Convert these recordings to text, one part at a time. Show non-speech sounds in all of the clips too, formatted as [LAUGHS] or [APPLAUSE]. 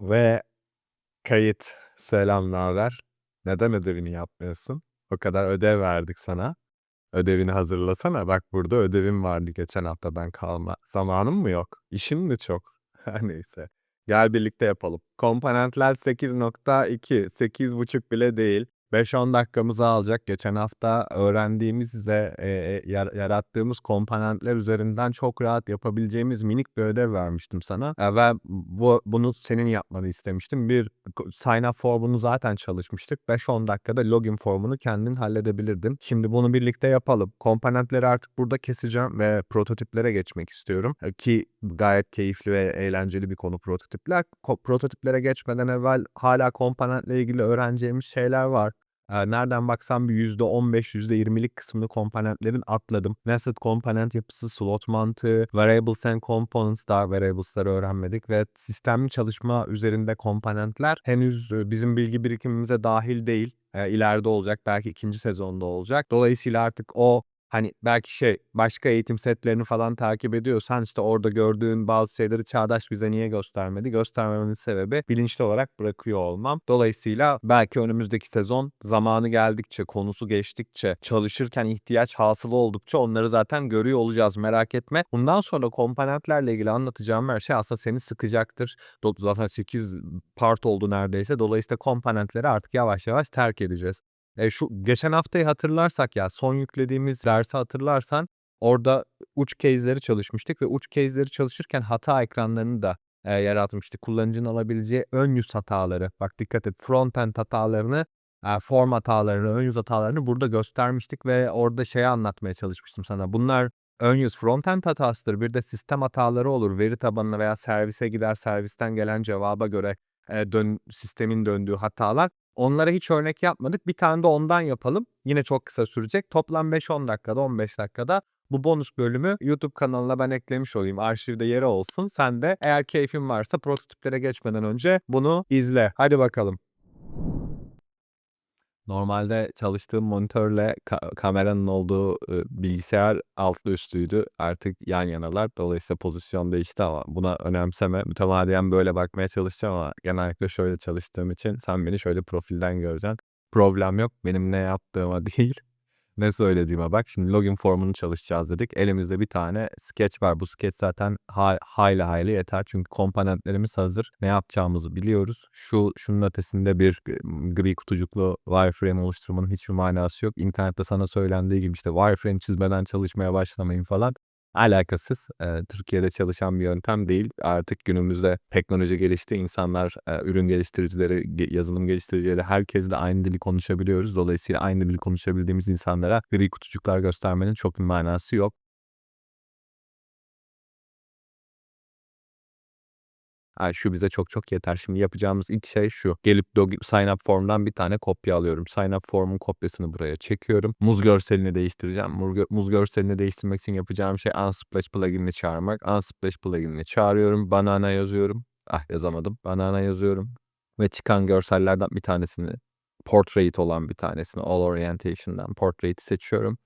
Ve kayıt. Selam, naber? Neden ödevini yapmıyorsun? O kadar ödev verdik sana. Ödevini hazırlasana. Bak burada ödevim vardı geçen haftadan kalma. Zamanın mı yok? İşin mi çok? [LAUGHS] Her neyse. Gel birlikte yapalım. Komponentler 8.2, 8.5 bile değil. 5-10 dakikamızı alacak. Geçen hafta öğrendiğimiz ve e, e, yar- yarattığımız komponentler üzerinden çok rahat yapabileceğimiz minik bir ödev vermiştim sana. E, ve bu bunu senin yapmanı istemiştim. Bir sign up formunu zaten çalışmıştık. 5-10 dakikada login formunu kendin halledebilirdin. Şimdi bunu birlikte yapalım. Komponentleri artık burada keseceğim ve prototiplere geçmek istiyorum. E, Ki gayet keyifli ve eğlenceli bir konu prototipler. Ko- prototiplere geçmeden evvel hala komponentle ilgili öğreneceğimiz şeyler var. Nereden baksam bir %15, %20'lik kısmını komponentlerin atladım. Nested komponent yapısı, slot mantığı, variables and components daha variables'ları öğrenmedik ve sistemli çalışma üzerinde komponentler henüz e, bizim bilgi birikimimize dahil değil. İleride olacak, belki ikinci sezonda olacak. Dolayısıyla artık o hani belki şey başka eğitim setlerini falan takip ediyorsan işte orada gördüğün bazı şeyleri Çağdaş bize niye göstermedi? Göstermemenin sebebi bilinçli olarak bırakıyor olmam. Dolayısıyla belki önümüzdeki sezon zamanı geldikçe, konusu geçtikçe, çalışırken ihtiyaç hasılı oldukça onları zaten görüyor olacağız merak etme. Bundan sonra komponentlerle ilgili anlatacağım her şey aslında seni sıkacaktır. Zaten 8 part oldu neredeyse. Dolayısıyla komponentleri artık yavaş yavaş terk edeceğiz. E, şu geçen haftayı hatırlarsak ya son yüklediğimiz dersi hatırlarsan orada uç case'leri çalışmıştık ve uç case'leri çalışırken hata ekranlarını da e, yaratmıştık. Kullanıcının alabileceği ön yüz hataları. Bak dikkat et frontend hatalarını, e, form hatalarını, ön yüz hatalarını burada göstermiştik ve orada şeyi anlatmaya çalışmıştım sana. Bunlar ön yüz frontend hatasıdır. Bir de sistem hataları olur. Veri tabanına veya servise gider servisten gelen cevaba göre e, dön, sistemin döndüğü hatalar. Onlara hiç örnek yapmadık. Bir tane de ondan yapalım. Yine çok kısa sürecek. Toplam 5-10 dakikada, 15 dakikada bu bonus bölümü YouTube kanalına ben eklemiş olayım. Arşivde yeri olsun. Sen de eğer keyfin varsa prototiplere geçmeden önce bunu izle. Hadi bakalım. Normalde çalıştığım monitörle ka- kameranın olduğu e, bilgisayar altlı üstlüydü. Artık yan yanalar. Dolayısıyla pozisyon değişti ama buna önemseme. Mütemadiyen böyle bakmaya çalışacağım ama genellikle şöyle çalıştığım için sen beni şöyle profilden göreceksin. Problem yok. Benim ne yaptığıma [LAUGHS] değil, ne söylediğime bak. Şimdi login formunu çalışacağız dedik. Elimizde bir tane sketch var. Bu sketch zaten ha- hayli hayli yeter. Çünkü komponentlerimiz hazır. Ne yapacağımızı biliyoruz. Şu şunun ötesinde bir gri kutucuklu wireframe oluşturmanın hiçbir manası yok. İnternette sana söylendiği gibi işte wireframe çizmeden çalışmaya başlamayın falan. Alakasız. Eee, Türkiye'de çalışan bir yöntem değil. Artık günümüzde teknoloji gelişti. İnsanlar, eee, ürün geliştiricileri, ge yazılım geliştiricileri herkesle aynı dili konuşabiliyoruz. Dolayısıyla aynı dili konuşabildiğimiz insanlara gri kutucuklar göstermenin çok bir manası yok. Ha, şu bize çok çok yeter. Şimdi yapacağımız ilk şey şu. Gelip log sign up form'dan bir tane kopya alıyorum. Sign up form'un kopyasını buraya çekiyorum. Muz görselini değiştireceğim. Muz görselini değiştirmek için yapacağım şey Unsplash pluginini çağırmak. Unsplash pluginini çağırıyorum. Banana yazıyorum. Ah yazamadım. Banana yazıyorum. Ve çıkan görsellerden bir tanesini portrait olan bir tanesini all orientation'dan portrait'i seçiyorum.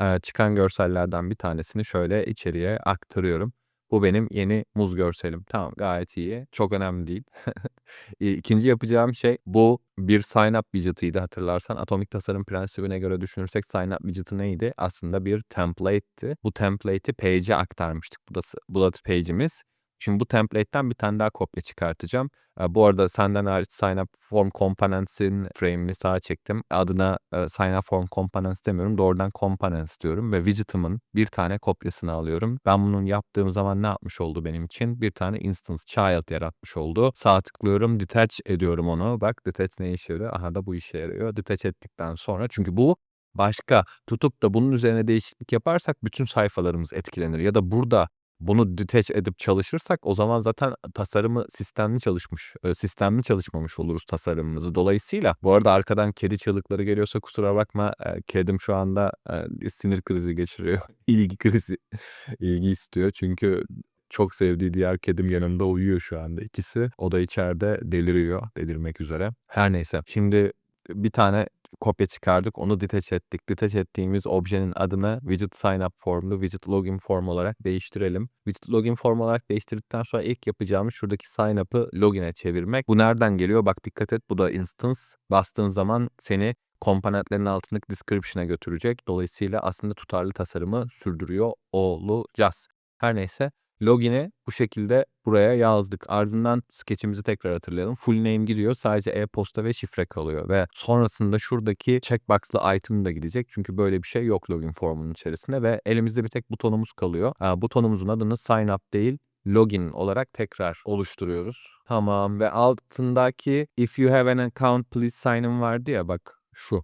Ee, çıkan görsellerden bir tanesini şöyle içeriye aktarıyorum. Bu benim yeni muz görselim. Tamam gayet iyi. Çok önemli değil. [LAUGHS] İii, 2'nci yapacağım şey bu bir sign up widget'ıydı hatırlarsan. Atomik tasarım prensibine göre düşünürsek sign up widget'ı neydi? Aslında bir template'ti. Bu template'i page'e aktarmıştık. Burası bullet page'imiz. Şimdi bu template'ten bir tane daha kopya çıkartacağım. Bu arada senden hariç sign up form components'in frame'ini sağa çektim. Adına, sign up form components demiyorum. Doğrudan components diyorum ve widget'ımın bir tane kopyasını alıyorum. Ben bunu yaptığım zaman ne yapmış oldu benim için? Bir tane instance child yaratmış oldu. Sağ tıklıyorum, detach ediyorum onu. Bak detach ne işe yarıyor? Aha da bu işe yarıyor. Detach ettikten sonra çünkü bu başka. Tutup da bunun üzerine değişiklik yaparsak bütün sayfalarımız etkilenir ya da burada bunu detach edip çalışırsak o zaman zaten tasarımı sistemli çalışmış, eee, sistemli çalışmamış oluruz tasarımımızı. Dolayısıyla bu arada arkadan kedi çığlıkları geliyorsa kusura bakma. Eee, kedim şu anda, eee, sinir krizi geçiriyor. [LAUGHS] İlgi krizi, [LAUGHS] ilgi istiyor. Çünkü çok sevdiği diğer kedim yanımda uyuyor şu anda ikisi. O da içeride deliriyor, delirmek üzere. Her neyse. Şimdi bir tane kopya çıkardık. Onu detach ettik. Detach ettiğimiz objenin adını widget sign up formlu widget login form olarak değiştirelim. Widget login form olarak değiştirdikten sonra ilk yapacağımız şuradaki sign up'ı login'e çevirmek. Bu nereden geliyor? Bak dikkat et bu da instance. Bastığın zaman seni komponentlerin altındaki description'a götürecek. Dolayısıyla aslında tutarlı tasarımı sürdürüyor olacağız. Her neyse login'i bu şekilde buraya yazdık. Ardından sketch'imizi tekrar hatırlayalım. Full name giriyor. Sadece e-posta ve şifre kalıyor ve sonrasında şuradaki checkbox'lı item da gidecek. Çünkü böyle bir şey yok login formunun içerisinde ve elimizde bir tek butonumuz kalıyor. Ha, butonumuzun adını sign up değil login olarak tekrar oluşturuyoruz. Tamam ve altındaki if you have an account please sign in vardı ya bak şu.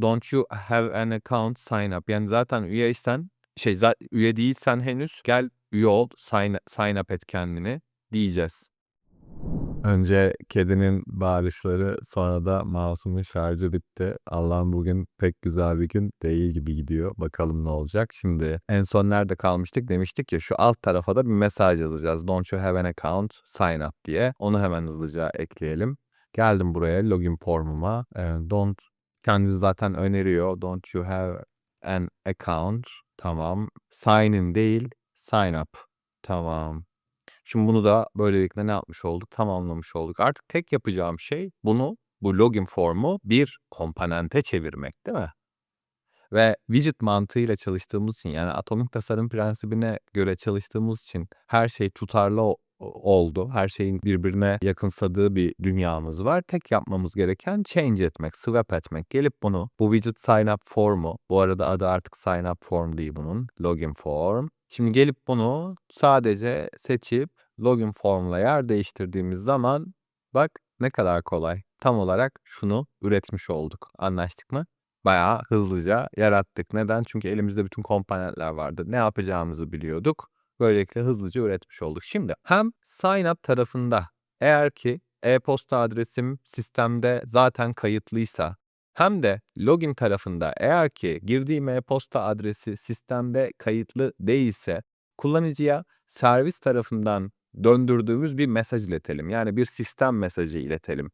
Don't you have an account sign up. Yani zaten üyeysen şey üye değilsen henüz gel üye ol sign, sign up et kendini diyeceğiz. Önce kedinin bağırışları sonra da mouse'umun şarjı bitti. Allah'ım bugün pek güzel bir gün değil gibi gidiyor. Bakalım ne olacak. Şimdi en son nerede kalmıştık demiştik ya şu alt tarafa da bir mesaj yazacağız. Don't you have an account sign up diye. Onu hemen hızlıca ekleyelim. Geldim buraya login formuma. Don't kendisi zaten öneriyor. Don't you have an account. Tamam. Sign in değil sign up. Tamam. Şimdi bunu da böylelikle ne yapmış olduk? Tamamlamış olduk. Artık tek yapacağım şey bunu, bu login formu bir komponente çevirmek değil mi? Ve widget mantığıyla çalıştığımız için yani atomik tasarım prensibine göre çalıştığımız için her şey tutarlı oldu. Her şeyin birbirine yakınsadığı bir dünyamız var. Tek yapmamız gereken change etmek, swap etmek. Gelip bunu bu widget sign up formu, bu arada adı artık sign up form değil bunun, login form. Şimdi gelip bunu sadece seçip login formla yer değiştirdiğimiz zaman bak ne kadar kolay. Tam olarak şunu üretmiş olduk. Anlaştık mı? Bayağı hızlıca yarattık. Neden? Çünkü elimizde bütün komponentler vardı. Ne yapacağımızı biliyorduk. Böylelikle hızlıca üretmiş olduk. Şimdi hem sign up tarafında eğer ki e-posta adresim sistemde zaten kayıtlıysa hem de login tarafında eğer ki girdiğim e-posta adresi sistemde kayıtlı değilse kullanıcıya servis tarafından döndürdüğümüz bir mesaj iletelim. Yani bir sistem mesajı iletelim.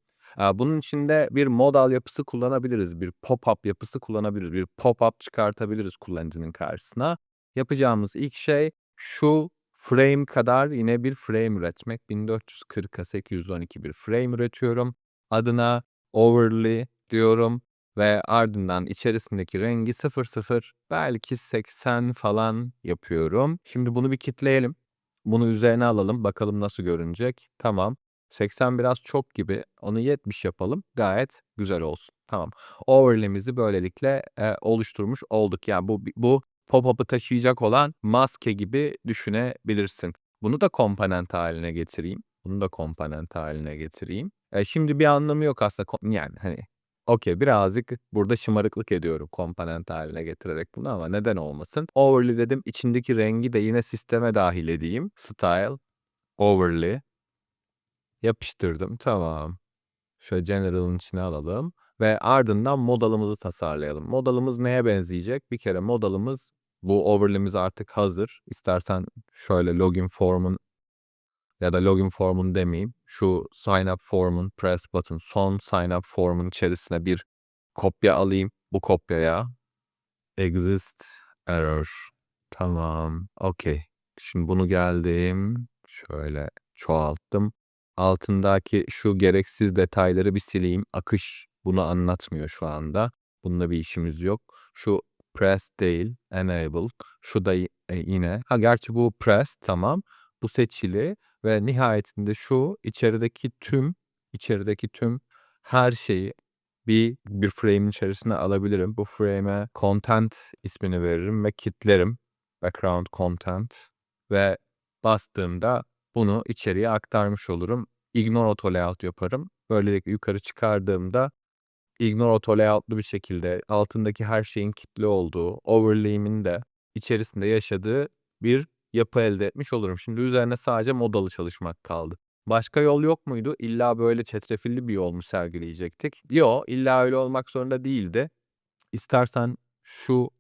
Bunun içinde bir modal yapısı kullanabiliriz, bir pop-up yapısı kullanabiliriz, bir pop-up çıkartabiliriz kullanıcının karşısına. Yapacağımız ilk şey şu frame kadar yine bir frame üretmek. 1440'a 812 bir frame üretiyorum. Adına overlay diyorum ve ardından içerisindeki rengi 00 belki 80 falan yapıyorum. Şimdi bunu bir kitleyelim. Bunu üzerine alalım bakalım nasıl görünecek. Tamam. 80 biraz çok gibi. Onu 70 yapalım. Gayet güzel olsun. Tamam. Overlay'imizi böylelikle e, oluşturmuş olduk. Yani bu bu pop-up'ı taşıyacak olan maske gibi düşünebilirsin. Bunu da komponent haline getireyim. Bunu da komponent haline getireyim. E, şimdi bir anlamı yok aslında. Yani hani okey birazcık burada şımarıklık ediyorum komponent haline getirerek bunu ama neden olmasın. Overlay dedim. içindeki rengi de yine sisteme dahil edeyim. Style, overlay. Yapıştırdım. Tamam. Şöyle general'ın içine alalım ve ardından modalımızı tasarlayalım. Modalımız neye benzeyecek? Bir kere modalımız bu overlay'imiz artık hazır. İstersen şöyle login form'un ya da login form'un demeyeyim. Şu sign up form'un press button son sign up form'un içerisine bir kopya alayım. Bu kopyaya exist error. Tamam. Okey. Şimdi bunu geldim. Şöyle çoğalttım. Altındaki şu gereksiz detayları bir sileyim. Akış bunu anlatmıyor şu anda. Bununla bir işimiz yok. Şu press değil, enable. Şu da e, yine. Ha gerçi bu press tamam. Bu seçili ve nihayetinde şu içerideki tüm içerideki tüm her şeyi bir bir frame'in içerisine alabilirim. Bu frame'e content ismini veririm ve kitlerim. Background content ve bastığımda bunu içeriye aktarmış olurum. Ignore auto layout yaparım. Böylelikle yukarı çıkardığımda ignore auto layout'lu bir şekilde altındaki her şeyin kilitli olduğu, overlay'imin de içerisinde yaşadığı bir yapı elde etmiş olurum. Şimdi üzerine sadece modalı çalışmak kaldı. Başka yol yok muydu? İlla böyle çetrefilli bir yol mu sergileyecektik? Yo, illa öyle olmak zorunda değildi. İstersen şu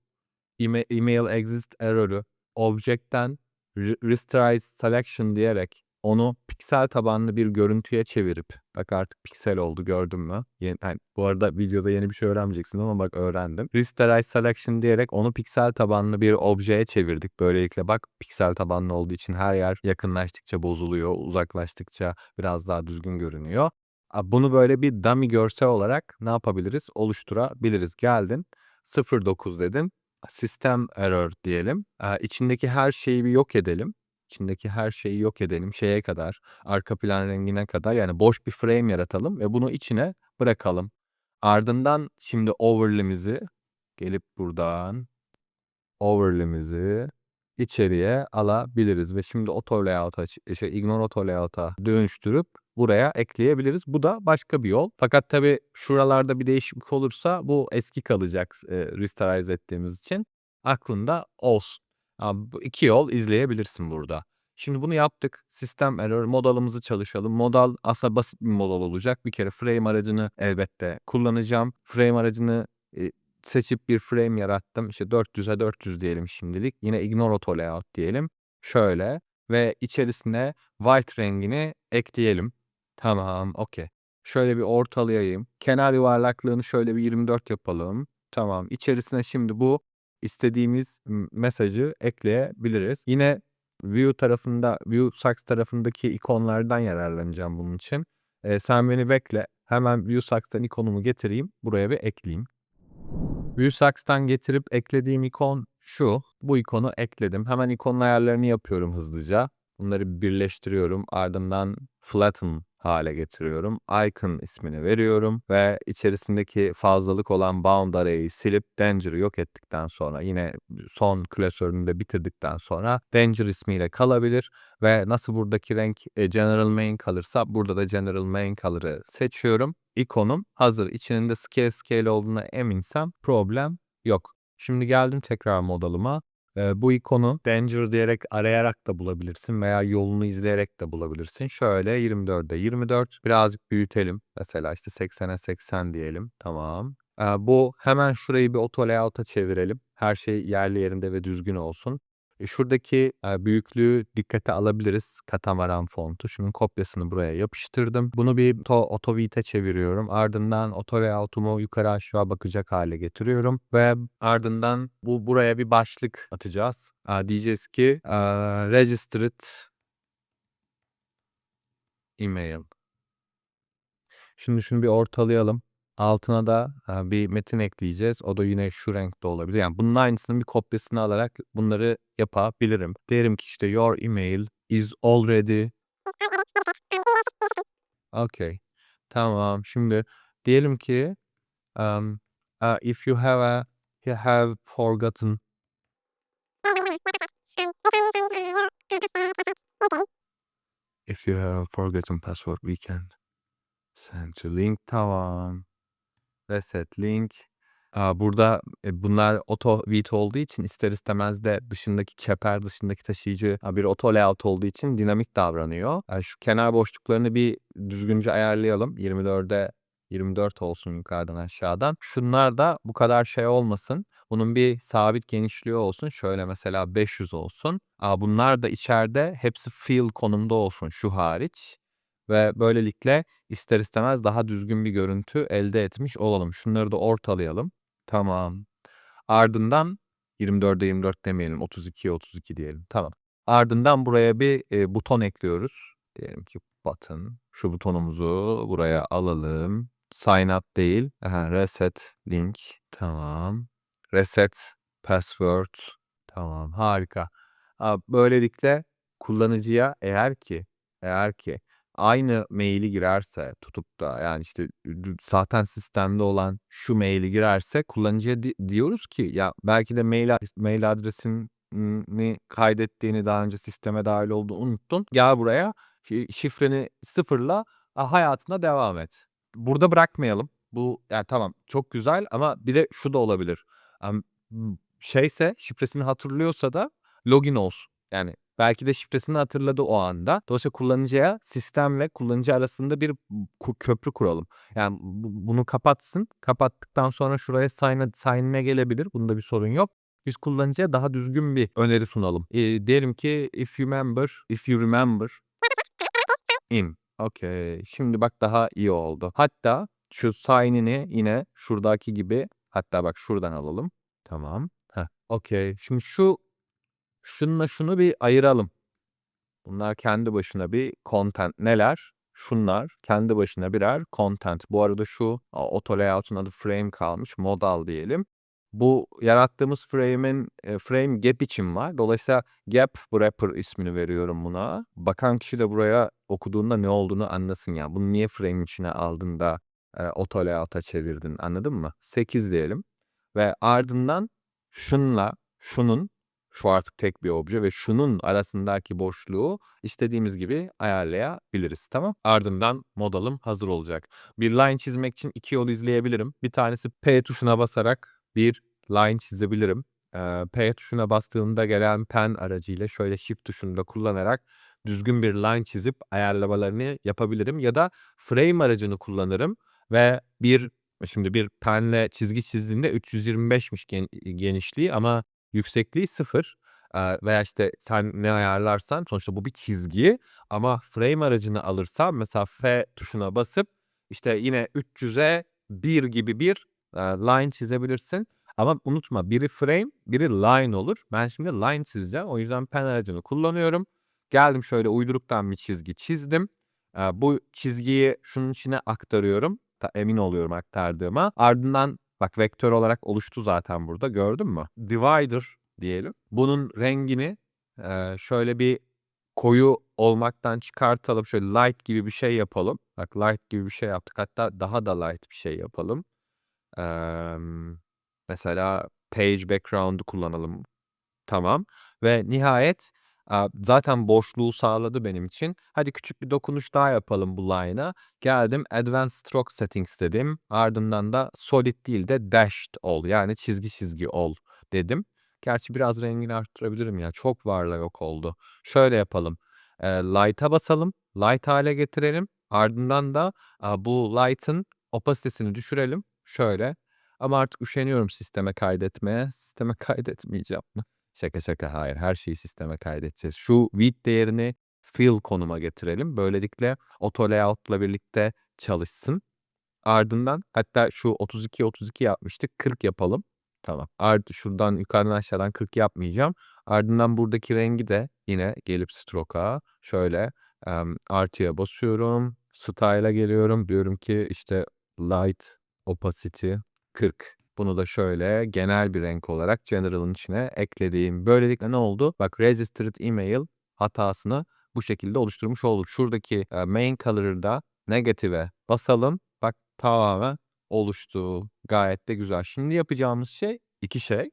ema- email exist error'ı object'ten re- restore selection diyerek onu piksel tabanlı bir görüntüye çevirip bak artık piksel oldu gördün mü? Yeni, hani bu arada videoda yeni bir şey öğrenmeyeceksin ama bak öğrendim. Rasterize Selection diyerek onu piksel tabanlı bir objeye çevirdik. Böylelikle bak piksel tabanlı olduğu için her yer yakınlaştıkça bozuluyor, uzaklaştıkça biraz daha düzgün görünüyor. Bunu böyle bir dummy görsel olarak ne yapabiliriz? Oluşturabiliriz. Geldin 09 dedin. Sistem error diyelim. İçindeki her şeyi bir yok edelim. İçindeki her şeyi yok edelim şeye kadar, arka plan rengine kadar yani boş bir frame yaratalım ve bunu içine bırakalım. Ardından şimdi overlay'imizi gelip buradan overlay'imizi içeriye alabiliriz ve şimdi auto layout'a şey ignore auto layout'a dönüştürüp buraya ekleyebiliriz. Bu da başka bir yol. Fakat tabii şuralarda bir değişiklik olursa bu eski kalacak e, rasterize ettiğimiz için aklında olsun. Abi, bu iki yol izleyebilirsin burada. Şimdi bunu yaptık. Sistem error modalımızı çalışalım. Modal aslında basit bir modal olacak. Bir kere frame aracını elbette kullanacağım. Frame aracını e, seçip bir frame yarattım. İşte 400'e 400 diyelim şimdilik. Yine ignore auto layout diyelim. Şöyle ve içerisine white rengini ekleyelim. Tamam, okey. Şöyle bir ortalayayım. Kenar yuvarlaklığını şöyle bir 24 yapalım. Tamam. İçerisine şimdi bu istediğimiz mesajı ekleyebiliriz. Yine view tarafında, view Sax tarafındaki ikonlardan yararlanacağım bunun için. Ee, sen beni bekle. Hemen view Sax'tan ikonumu getireyim. Buraya bir ekleyeyim. Vuesax'tan getirip eklediğim ikon şu. Bu ikonu ekledim. Hemen ikonun ayarlarını yapıyorum hızlıca. Bunları birleştiriyorum. Ardından flatten hale getiriyorum. Icon ismini veriyorum ve içerisindeki fazlalık olan bound array'i silip danger'ı yok ettikten sonra yine son klasörünü de bitirdikten sonra danger ismiyle kalabilir ve nasıl buradaki renk e, general main kalırsa burada da general main color'ı seçiyorum. İkonum hazır. İçinin de scale scale olduğuna eminsem problem yok. Şimdi geldim tekrar modalıma. Bu ikonu Danger diyerek arayarak da bulabilirsin veya yolunu izleyerek de bulabilirsin. Şöyle 24'e 24 birazcık büyütelim. Mesela işte 80'e 80 diyelim. Tamam. Bu hemen şurayı bir auto layout'a çevirelim. Her şey yerli yerinde ve düzgün olsun. E, Şuradaki büyüklüğü dikkate alabiliriz. Katamaran fontu. Şunun kopyasını buraya yapıştırdım. Bunu bir to, autovite çeviriyorum. Ardından layout'umu yukarı aşağı bakacak hale getiriyorum. Ve ardından bu buraya bir başlık atacağız. Diyeceğiz ki registered email. Şimdi şunu bir ortalayalım. Altına da e, bir metin ekleyeceğiz. O da yine şu renkte olabilir. Yani bunun aynısının bir kopyasını alarak bunları yapabilirim. Derim ki işte your email is already [LAUGHS] Okay. Tamam. Şimdi diyelim ki um, uh, if you have a you have forgotten if you have forgotten password we can send to link. Tamam. Reset link. Burada e, bunlar auto vit olduğu için ister istemez de dışındaki çeper dışındaki taşıyıcı bir auto layout olduğu için dinamik davranıyor. Yani şu kenar boşluklarını bir düzgünce ayarlayalım. 24'e 24 olsun yukarıdan aşağıdan. Şunlar da bu kadar şey olmasın. Bunun bir sabit genişliği olsun. Şöyle mesela 500 olsun. Aa, bunlar da içeride hepsi fill konumda olsun şu hariç. Ve böylelikle ister istemez daha düzgün bir görüntü elde etmiş olalım. Şunları da ortalayalım. Tamam. Ardından 24'e 24 demeyelim. 32'ye 32 diyelim. Tamam. Ardından buraya bir e, buton ekliyoruz. Diyelim ki button. Şu butonumuzu buraya alalım. Sign up değil. Aha, reset link. Tamam. Reset password. Tamam. Harika. Aa, Böylelikle kullanıcıya eğer ki eğer ki aynı maili girerse tutup da yani işte zaten sistemde olan şu maili girerse kullanıcıya di- diyoruz ki ya belki de mail mail adresini kaydettiğini daha önce sisteme dahil olduğunu unuttun. Gel buraya şi- şifreni sıfırla hayatına devam et. Burada bırakmayalım. Bu yani tamam çok güzel ama bir de şu da olabilir. M, Şeyse şifresini hatırlıyorsa da login olsun. Yani belki de şifresini hatırladı o anda. Dolayısıyla kullanıcıya sistemle kullanıcı arasında bir köprü kuralım. Yani bu- bunu kapatsın. Kapattıktan sonra şuraya sign, sign'e gelebilir. Bunda bir sorun yok. Biz kullanıcıya daha düzgün bir öneri sunalım. Ee, diyelim ki if you remember, if you remember in. Okay. Şimdi bak daha iyi oldu. Hatta şu sign'ini yine şuradaki gibi hatta bak şuradan alalım. Tamam. Heh. Okay. Şimdi şu şununla şunu bir ayıralım. Bunlar kendi başına bir content. Neler? Şunlar kendi başına birer content. Bu arada şu auto layout'un adı frame kalmış. Modal diyelim. Bu yarattığımız frame'in e, frame gap için var. Dolayısıyla gap wrapper ismini veriyorum buna. Bakan kişi de buraya okuduğunda ne olduğunu anlasın ya. Bunu niye frame içine aldın da e, auto layout'a çevirdin anladın mı? 8 diyelim. Ve ardından şunla şunun şu artık tek bir obje ve şunun arasındaki boşluğu istediğimiz gibi ayarlayabiliriz. Tamam. Ardından modalım hazır olacak. Bir line çizmek için iki yol izleyebilirim. Bir tanesi P tuşuna basarak bir line çizebilirim. Ee, P tuşuna bastığımda gelen pen aracıyla şöyle shift tuşunu da kullanarak düzgün bir line çizip ayarlamalarını yapabilirim. Ya da frame aracını kullanırım ve bir şimdi bir penle çizgi çizdiğinde 325'miş gen- genişliği ama yüksekliği 0 Eee, veya işte sen ne ayarlarsan sonuçta bu bir çizgi ama frame aracını alırsan mesela F tuşuna basıp işte yine 300'e 1 gibi bir line çizebilirsin. Ama unutma biri frame biri line olur. Ben şimdi line çizeceğim. O yüzden pen aracını kullanıyorum. Geldim şöyle uyduruktan bir çizgi çizdim. Bu çizgiyi şunun içine aktarıyorum. Ta- emin oluyorum aktardığıma. Ardından bak vektör olarak oluştu zaten burada gördün mü? Divider diyelim. Bunun rengini eee, şöyle bir koyu olmaktan çıkartalım. Şöyle light gibi bir şey yapalım. Bak light gibi bir şey yaptık. Hatta daha da light bir şey yapalım. Emm, mesela page background'u kullanalım. Tamam. Ve nihayet zaten boşluğu sağladı benim için. Hadi küçük bir dokunuş daha yapalım bu line'a. Geldim Advanced Stroke Settings dedim. Ardından da solid değil de dashed ol. Yani çizgi çizgi ol dedim. Gerçi biraz rengini arttırabilirim ya. Çok varla yok oldu. Şöyle yapalım. Eee, light'a basalım. Light hale getirelim. Ardından da a, bu light'ın opasitesini düşürelim. Şöyle. Ama artık üşeniyorum sisteme kaydetmeye. Sisteme [LAUGHS] kaydetmeyeceğim. Şaka şaka hayır. Her şeyi sisteme kaydedeceğiz. Şu width değerini fill konuma getirelim. Böylelikle auto layout'la birlikte çalışsın. Ardından hatta şu 32 32 yapmıştık. 40 yapalım. Tamam. Ard şuradan yukarıdan aşağıdan 40 yapmayacağım. Ardından buradaki rengi de yine gelip stroke'a şöyle em, artıya basıyorum. Style'a geliyorum. Diyorum ki işte light opacity 40. Bunu da şöyle genel bir renk olarak general'ın içine eklediğim. Böylelikle ne oldu? Bak registered email hatasını bu şekilde oluşturmuş olduk. Şuradaki e, main color'ı da negative'e basalım. Bak tamamen oluştu. Gayet de güzel. Şimdi yapacağımız şey iki şey.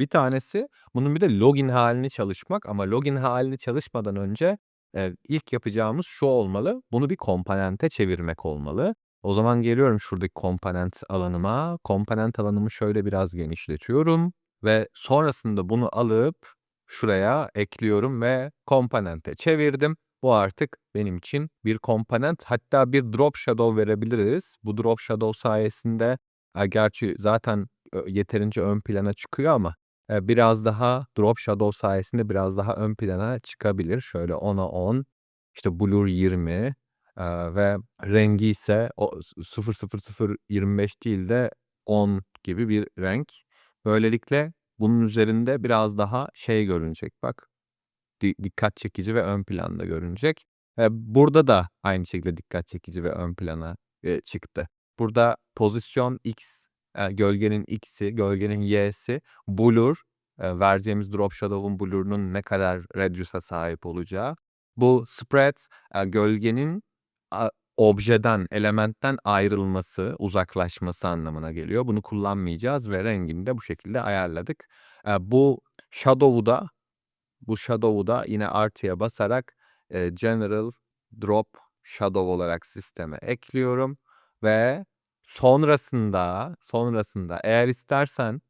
Bir tanesi bunun bir de login halini çalışmak ama login halini çalışmadan önce e, ilk yapacağımız şu olmalı. Bunu bir komponente çevirmek olmalı. O zaman geliyorum şuradaki komponent alanıma. Komponent alanımı şöyle biraz genişletiyorum ve sonrasında bunu alıp şuraya ekliyorum ve komponente çevirdim. Bu artık benim için bir komponent. Hatta bir drop shadow verebiliriz. Bu drop shadow sayesinde gerçi zaten yeterince ön plana çıkıyor ama e, biraz daha drop shadow sayesinde biraz daha ön plana çıkabilir. Şöyle 10'a 10 işte blur 20 ve rengi ise o 00025 değil de 10 gibi bir renk. Böylelikle bunun üzerinde biraz daha şey görünecek bak. Di- dikkat çekici ve ön planda görünecek. E, burada da aynı şekilde dikkat çekici ve ön plana e, çıktı. Burada pozisyon X, e, gölgenin X'i, gölgenin Y'si, blur, e, vereceğimiz drop shadow'un blur'unun ne kadar radius'a sahip olacağı. Bu spread, e, gölgenin objeden, elementten ayrılması, uzaklaşması anlamına geliyor. Bunu kullanmayacağız ve rengini de bu şekilde ayarladık. E, bu shadow'u da bu shadow'u da yine artıya basarak e, general drop shadow olarak sisteme ekliyorum ve sonrasında sonrasında eğer istersen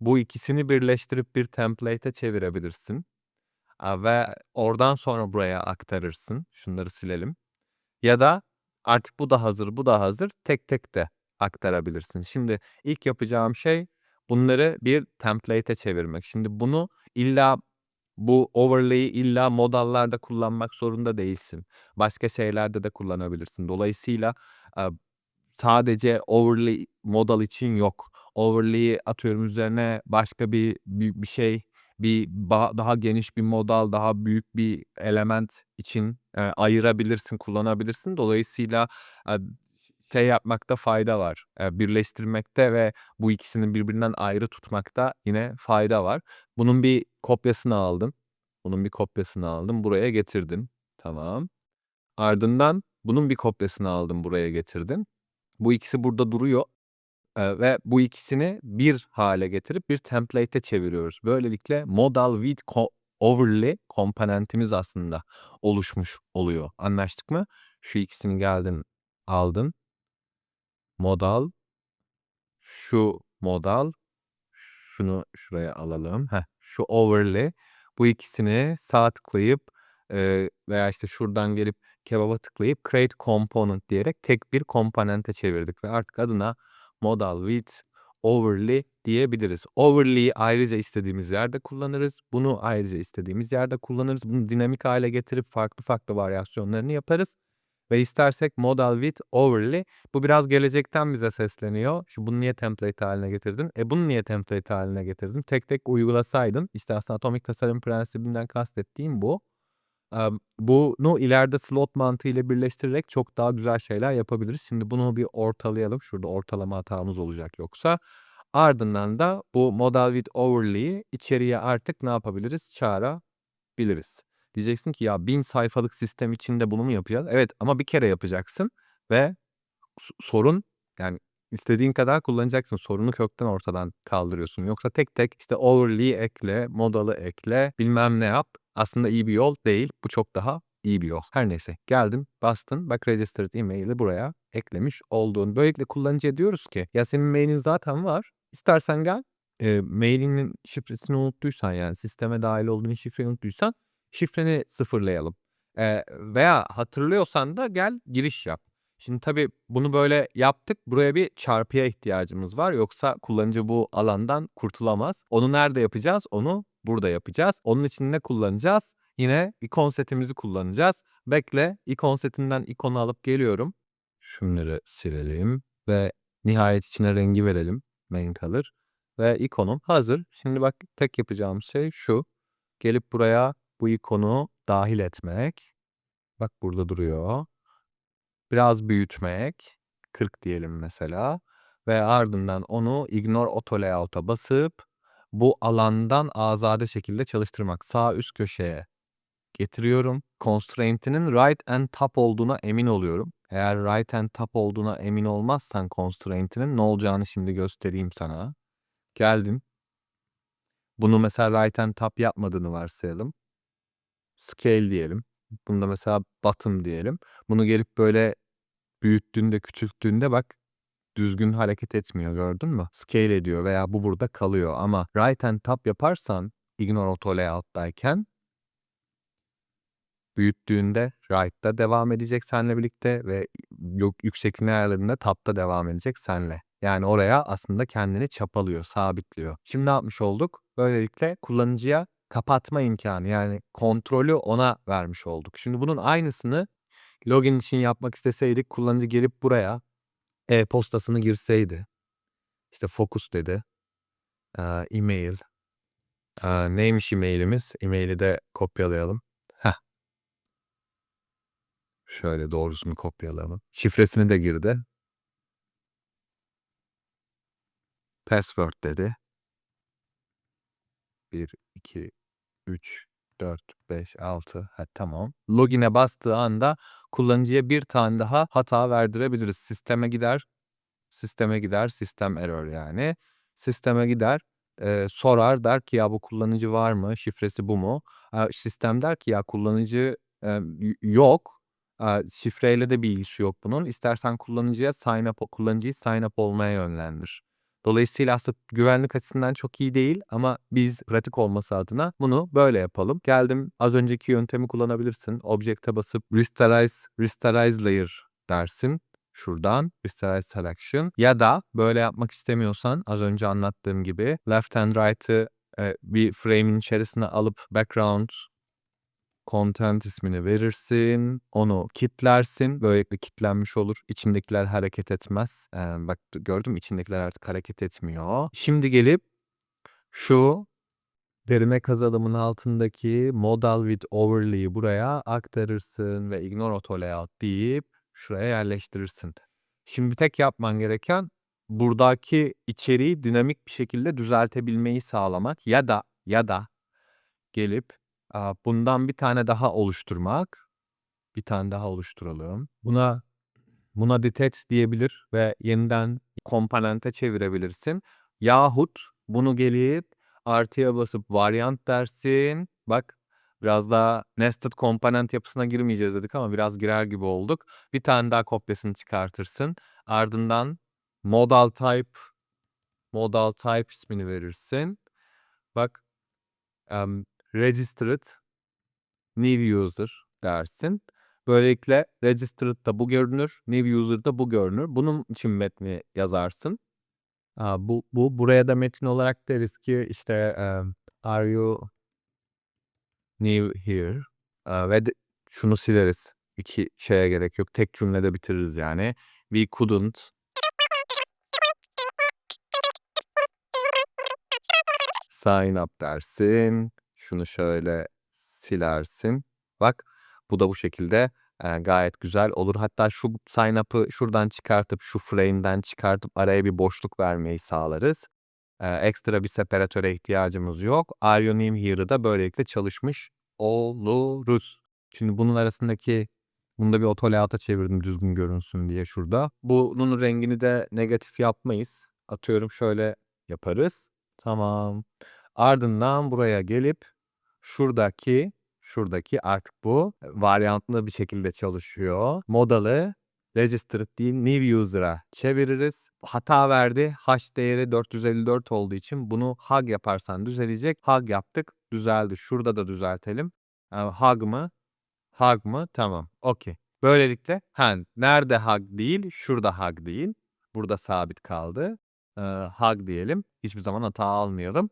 bu ikisini birleştirip bir template'e çevirebilirsin. Ve oradan sonra buraya aktarırsın. Şunları silelim. Ya da artık bu da hazır, bu da hazır. Tek tek de aktarabilirsin. Şimdi ilk yapacağım şey bunları bir template'e çevirmek. Şimdi bunu illa bu overlay'i illa modallarda kullanmak zorunda değilsin. Başka şeylerde de kullanabilirsin. Dolayısıyla sadece overlay modal için yok. Overlay'i atıyorum üzerine başka bir bir bir şey, bir daha geniş bir modal, daha büyük bir element için, eee, ayırabilirsin, kullanabilirsin. Dolayısıyla, eee, şey yapmakta fayda var. Eee, birleştirmekte ve bu ikisini birbirinden ayrı tutmakta yine fayda var. Bunun bir kopyasını aldın. Bunun bir kopyasını aldın, buraya getirdin. Tamam. Ardından bunun bir kopyasını aldın, buraya getirdin. Bu ikisi burada duruyor, ve bu ikisini bir hâle getirip bir template'e çeviriyoruz. Böylelikle modal with co overlay komponentimiz aslında oluşmuş oluyor. Anlaştık mı? Şu ikisini geldin, aldın. Modal. Şu modal. Şunu şuraya alalım. Heh, şu overlay. Bu ikisini sağ tıklayıp, eee, veya işte şuradan gelip kebaba tıklayıp create component diyerek tek bir komponente çevirdik ve artık adına modal with overlay diyebiliriz. Overlay'i ayrıca istediğimiz yerde kullanırız. Bunu ayrıca istediğimiz yerde kullanırız. Bunu dinamik hâle getirip farklı farklı varyasyonlarını yaparız ve istersek modal with overlay. Bu biraz gelecekten bize sesleniyor. Şu bunu niye template hâline getirdin? E, bunu niye template hâline getirdin? Tek tek uygulasaydın, işte aslında atomik tasarım prensibinden kastettiğim bu. Bunu ileride slot mantığıyla birleştirerek çok daha güzel şeyler yapabiliriz. Şimdi bunu bir ortalayalım. Şurada ortalama hatamız olacak yoksa. Ardından da bu modal with overlay'i içeriye artık ne yapabiliriz? Çağırabiliriz. Diyeceksin ki ya 1000 sayfalık sistem içinde bunu mu yapacağız? Evet ama bir kere yapacaksın ve sorun yani istediğin kadar kullanacaksın. Sorunu kökten ortadan kaldırıyorsun. Yoksa tek tek işte overlay'i ekle, modal'ı ekle, bilmem ne yap. Aslında iyi bir yol değil. Bu çok daha iyi bir yol. Her neyse geldin, bastın. Bak registered email'i buraya eklemiş oldun. Böylelikle kullanıcıya diyoruz ki ya senin mail'in zaten var. İstersen gel, eee, mail'inin şifresini unuttuysan yani sisteme dâhil olduğun şifreyi unuttuysan şifreni sıfırlayalım. Eee, veya hatırlıyorsan da gel giriş yap. Şimdi tabii bunu böyle yaptık. Buraya bir çarpıya ihtiyacımız var. Yoksa kullanıcı bu alandan kurtulamaz. Onu nerede yapacağız? Onu burada yapacağız. Onun için ne kullanacağız? Yine ikon setimizi kullanacağız. Bekle, ikon setinden ikonu alıp geliyorum. Şunları silelim ve nihayet içine rengi verelim. Main color ve ikonum hazır. Şimdi bak tek yapacağımız şey şu. Gelip buraya bu ikonu dâhil etmek. Bak burada duruyor. Biraz büyütmek. 40 diyelim mesela ve ardından onu ignore auto layout'a basıp bu alandan azade şekilde çalıştırmak. Sağ üst köşeye getiriyorum. Constraint'inin right and top olduğuna emin oluyorum. Eğer right and top olduğuna emin olmazsan constraint'inin ne olacağını şimdi göstereyim sana. Geldim. Bunu mesela right and top yapmadığını varsayalım. Scale diyelim. Bunu da mesela bottom diyelim. Bunu gelip böyle büyüttüğünde, küçülttüğünde bak düzgün hareket etmiyor gördün mü? Scale ediyor veya bu burada kalıyor ama right and top yaparsan ignore auto layout'tayken büyüttüğünde right'ta devam edecek seninle birlikte ve yüksekliğini ayarladığında top'ta devam edecek seninle. Yani oraya aslında kendini çapalıyor, sabitliyor. Şimdi ne yapmış olduk? Böylelikle kullanıcıya kapatma imkânı yani kontrolü ona vermiş olduk. Şimdi bunun aynısını login için yapmak isteseydik kullanıcı gelip buraya e-postasını girseydi. İşte focus dedi. Eee, email. Eee, neymiş email'imiz? Email'i de kopyalayalım. Heh. Şöyle doğrusunu kopyalayalım. Şifresini de girdi. Password dedi. 1, 2, 3, 4, 5, 6. Ha, tamam. Login'e bastığı anda kullanıcıya bir tane daha hata verdirebiliriz. Sisteme gider. Sisteme gider. Sistem error yani. Sisteme gider. Eee, sorar der ki ya bu kullanıcı var mı? Şifresi bu mu? Aaa, sistem der ki ya kullanıcı, y yok. Aaa, şifreyle de bir ilgisi yok bunun. İstersen kullanıcıya sign up kullanıcıyı sign up olmaya yönlendir. Dolayısıyla aslında güvenlik açısından çok iyi değil ama biz pratik olması adına bunu böyle yapalım. Geldim az önceki yöntemi kullanabilirsin. Object'e basıp rasterize, rasterize layer dersin. Şuradan rasterize selection ya da böyle yapmak istemiyorsan az önce anlattığım gibi left and right'ı Eee, bir frame'in içerisine alıp background content ismini verirsin. Onu kilitlersin. Böylelikle kilitlenmiş olur. İçindekiler hareket etmez. Eee, bak gördün mü? İçindekiler artık hareket etmiyor. Şimdi gelip şu derine kazanımın altındaki modal with overlay'i buraya aktarırsın ve ignore auto layout deyip şuraya yerleştirirsin. Şimdi tek yapman gereken buradaki içeriği dinamik bir şekilde düzeltebilmeyi sağlamak ya da ya da gelip bundan bir tane daha oluşturmak. Bir tane daha oluşturalım. Buna buna detach diyebilir ve yeniden komponente çevirebilirsin. Yahut bunu gelip artıya basıp varyant dersin. Bak biraz daha nested komponent yapısına girmeyeceğiz dedik ama biraz girer gibi olduk. Bir tane daha kopyasını çıkartırsın. Ardından modal type modal type ismini verirsin. Bak emm, registered new user dersin. Böylelikle registered'da bu görünür, new user'da bu görünür. Bunun için metni yazarsın. Aaa, bu bu buraya da metin olarak deriz ki işte, emm, are you new here? Aaa, ve de şunu sileriz. 2 şeye gerek yok. Tek cümlede bitiririz yani. We couldn't sign up dersin. Şunu şöyle silersin. Bak bu da bu şekilde, eee, gayet güzel olur. Hatta şu sign up'ı şuradan çıkartıp şu frame'den çıkartıp araya bir boşluk vermeyi sağlarız. Eee, ekstra bir separatöre ihtiyacımız yok. New here'ı da böylelikle çalışmış oluruz. Şimdi bunun arasındaki bunu da bir auto layout'a çevirdim düzgün görünsün diye şurada. Bunun rengini de negatif yapmayız. Atıyorum şöyle yaparız. Tamam. Ardından buraya gelip şuradaki şuradaki artık bu varyantlı bir şekilde çalışıyor. Modalı registered değil new user'a çeviririz. Hata verdi. Hash değeri 454 olduğu için bunu hug yaparsan düzelecek. Hug yaptık. Düzeldi. Şurada da düzeltelim. Eee, hug mı? Hug mı? Tamam. Okay. Böylelikle ha, nerede hug değil? Şurada hug değil. Burada sabit kaldı. Eee, hug diyelim. Hiçbir zaman hata almayalım.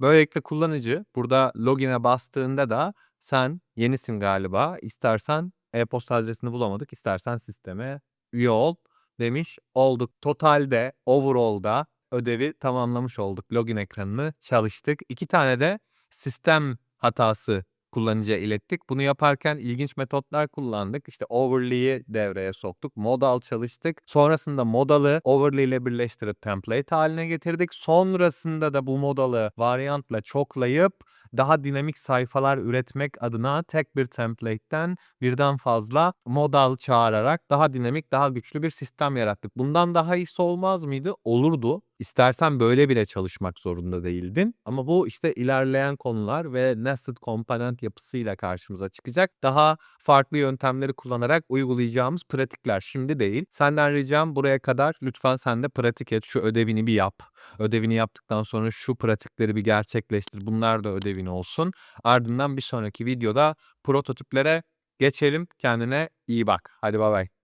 Böylelikle kullanıcı burada login'e bastığında da sen yenisin galiba. İstersen e-posta adresini bulamadık. İstersen sisteme üye ol demiş olduk. Totalde, overall'da ödevi tamamlamış olduk. Login ekranını çalıştık. 2 tane de sistem hatası kullanıcıya ilettik. Bunu yaparken ilginç metotlar kullandık. İşte overlay'i devreye soktuk. Modal çalıştık. Sonrasında modalı overlay ile birleştirip template haline getirdik. Sonrasında da bu modalı varyantla çoklayıp daha dinamik sayfalar üretmek adına tek bir template'ten birden fazla modal çağırarak daha dinamik, daha güçlü bir sistem yarattık. Bundan daha iyisi olmaz mıydı? Olurdu. İstersen böyle bile çalışmak zorunda değildin. Ama bu işte ilerleyen konular ve nested komponent yapısıyla karşımıza çıkacak. Daha farklı yöntemleri kullanarak uygulayacağımız pratikler. Şimdi değil. Senden ricam buraya kadar lütfen sen de pratik et. Şu ödevini bir yap. Ödevini yaptıktan sonra şu pratikleri bir gerçekleştir. Bunlar da ödevin olsun. Ardından bir sonraki videoda prototiplere geçelim. Kendine iyi bak. Hadi bay bay.